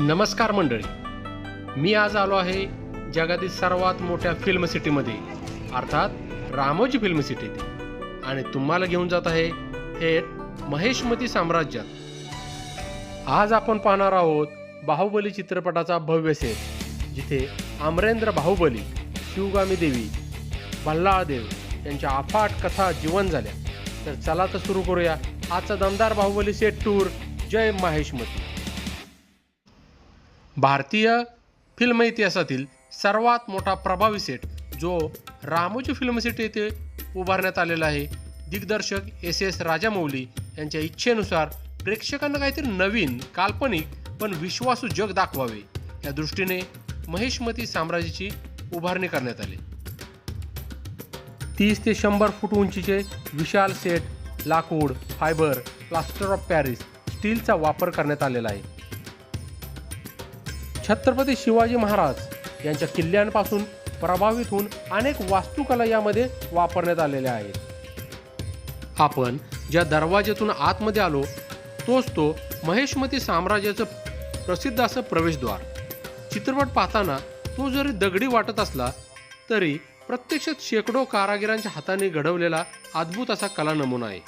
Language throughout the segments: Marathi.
नमस्कार मंडळी. मी आज आलो आहे जगातील सर्वात मोठ्या फिल्म सिटीमध्ये अर्थात रामोजी फिल्म सिटी आणि तुम्हाला घेऊन जात आहे थेट महेशमती साम्राज्यात. आज आपण पाहणार आहोत बाहुबली चित्रपटाचा भव्य सेट जिथे अमरेंद्र बाहुबली शिवगामी देवी भल्लाळदेव यांच्या अफाट कथा जीवन झाल्या. तर चला तर सुरू करूया आजचा दमदार बाहुबली सेट टूर जय महेशमती. भारतीय फिल्म इतिहासातील सर्वात मोठा प्रभावी सेट जो रामोजी फिल्म सिटी येथे उभारण्यात आलेला आहे दिग्दर्शक एस एस राजामौली यांच्या इच्छेनुसार प्रेक्षकांना काहीतरी नवीन काल्पनिक पण विश्वासू जग दाखवावे या दृष्टीने महेशमती साम्राज्याची उभारणी करण्यात आली. तीस ते शंभर फूट उंचीचे विशाल सेट लाकूड फायबर प्लास्टर ऑफ पॅरिस स्टीलचा वापर करण्यात आलेला आहे. छत्रपती शिवाजी महाराज यांच्या किल्ल्यांपासून प्रभावित होऊन अनेक वास्तुकला यामध्ये वापरण्यात आलेल्या आहेत. आपण ज्या दरवाज्यातून आतमध्ये आलो तोच तो महेशमती साम्राज्याचं प्रसिद्ध असं प्रवेशद्वार. चित्रपट पाहताना तो जरी दगडी वाटत असला तरी प्रत्यक्षात शेकडो कारागिरांच्या हाताने घडवलेला अद्भुत असा कला नमुना आहे.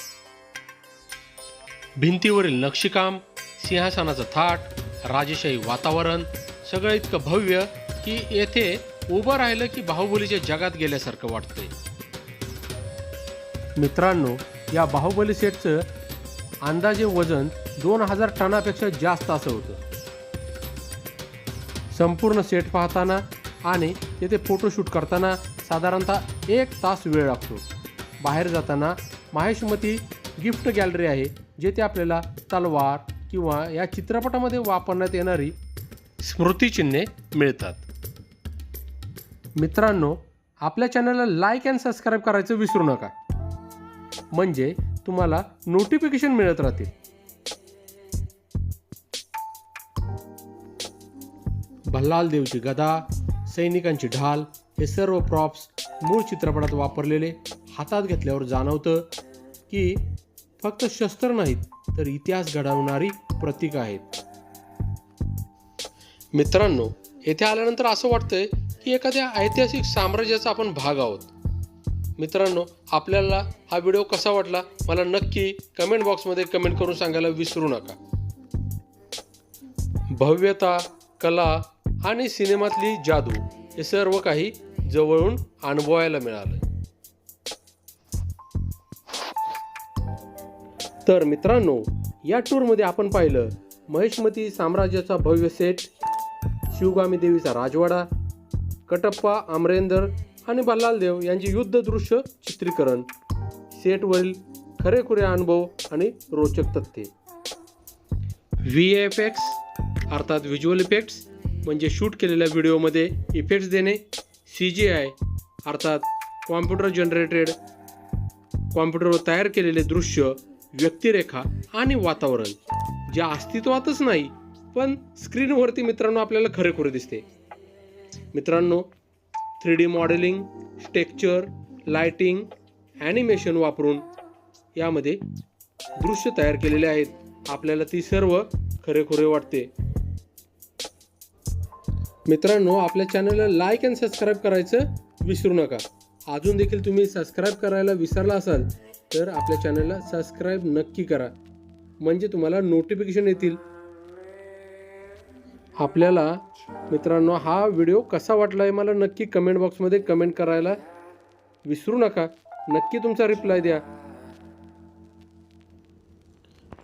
भिंतीवरील नक्षीकाम सिंहासनाचं थाट राजेशाही वातावरण सगळं इतकं भव्य की येथे उभं राहिलं की बाहुबलीच्या जगात गेल्यासारखं वाटतंय. मित्रांनो या बाहुबली सेटचं अंदाजे वजन दोन हजार टनापेक्षा जास्त असं होतं. संपूर्ण सेट पाहताना आणि तेथे फोटोशूट करताना साधारणतः एक तास वेळ लागतो. बाहेर जाताना माहेशमती गिफ्ट गॅलरी आहे जेथे आपल्याला तलवार किंवा या चित्रपटामध्ये वापरण्यात येणारी स्मृतिचिन्हे मिळतात. मित्रांनो आपल्या चॅनलला लाईक अँड सबस्क्राईब करायचं विसरू नका. म्हणजे तुम्हाला नोटिफिकेशन मिळत राहतील. भल्लाल देवची गदा सैनिकांची ढाल हे सर्व प्रॉप्स मूळ चित्रपटात वापरलेले हातात घेतल्यावर जाणवतं की फक्त शस्त्र नाहीत तर इतिहास घडवणारी प्रतीक आहेत. मित्रांनो येथे आल्यानंतर असं वाटतंय की एखाद्या ऐतिहासिक साम्राज्याचा आपण भाग आहोत. मित्रांनो आपल्याला हा व्हिडिओ कसा वाटला मला नक्की कमेंट बॉक्समध्ये कमेंट करून सांगायला विसरू नका. भव्यता कला आणि सिनेमातली जादू हे सर्व काही जवळून अनुभवायला मिळालं. तर मित्रांनो या टूरमध्ये आपण पाहिलं महेशमती साम्राज्याचा भव्य सेट शिवगामी देवीचा राजवाडा कटप्पा अमरेंदर आणि बल्लालदेव यांचे युद्ध दृश्य चित्रीकरण. सेटवरील खरेखुरे अनुभव आणि रोचक तथ्ये. व्ही एफ एक्स अर्थात व्हिज्युअल इफेक्ट्स म्हणजे शूट केलेल्या व्हिडिओमध्ये इफेक्ट्स देणे. सी जी आय अर्थात कॉम्प्युटर जनरेटेड कॉम्प्युटरवर तयार केलेले दृश्य व्यक्तिरेखा आणि वातावरण जे अस्तित्वातच नाही पण स्क्रीनवरती मित्रांनो आपल्याला खरेखुरे दिसते. मित्रांनो three D modelling texture lighting animation वापरून यामध्ये दृश्य तयार केलेले आहेत. आपल्याला ती सर्व खरेखुरे वाटते. मित्रांनो आपल्या चॅनलला लाईक अँड सबस्क्राईब करायचं विसरू नका. अजून देखील तुम्ही सबस्क्राईब करायला विसरला असाल तर आपल्या चॅनलला सबस्क्राईब नक्की करा. म्हणजे तुम्हाला नोटिफिकेशन येतील. आपल्याला मित्रांनो हा व्हिडिओ कसा वाटला आहे मला नक्की कमेंट बॉक्समध्ये कमेंट करायला विसरू नका. नक्की तुमचा रिप्लाय द्या.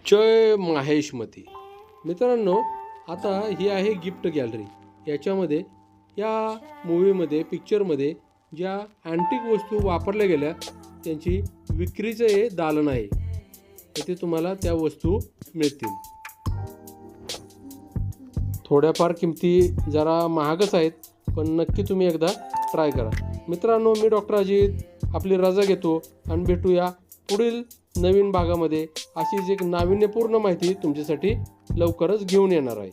जय माहेशमती मित्रांनो आता ही आहे गिफ्ट गॅलरी याच्यामध्ये या मूवीमध्ये पिक्चरमध्ये ज्या अँटिक वस्तू वापरल्या गेल्या त्यांची विक्रीचं हे दालन आहे. ते तुम्हाला त्या वस्तू मिळतील. थोड्याफार किमती जरा महागच आहेत पण नक्की तुम्ही एकदा ट्राय करा. मित्रांनो मी डॉक्टर अजित आपली रजा घेतो आणि भेटूया पुढील नवीन भागामध्ये. अशीच एक नाविन्यपूर्ण माहिती तुमच्यासाठी लवकरच घेऊन येणार आहे.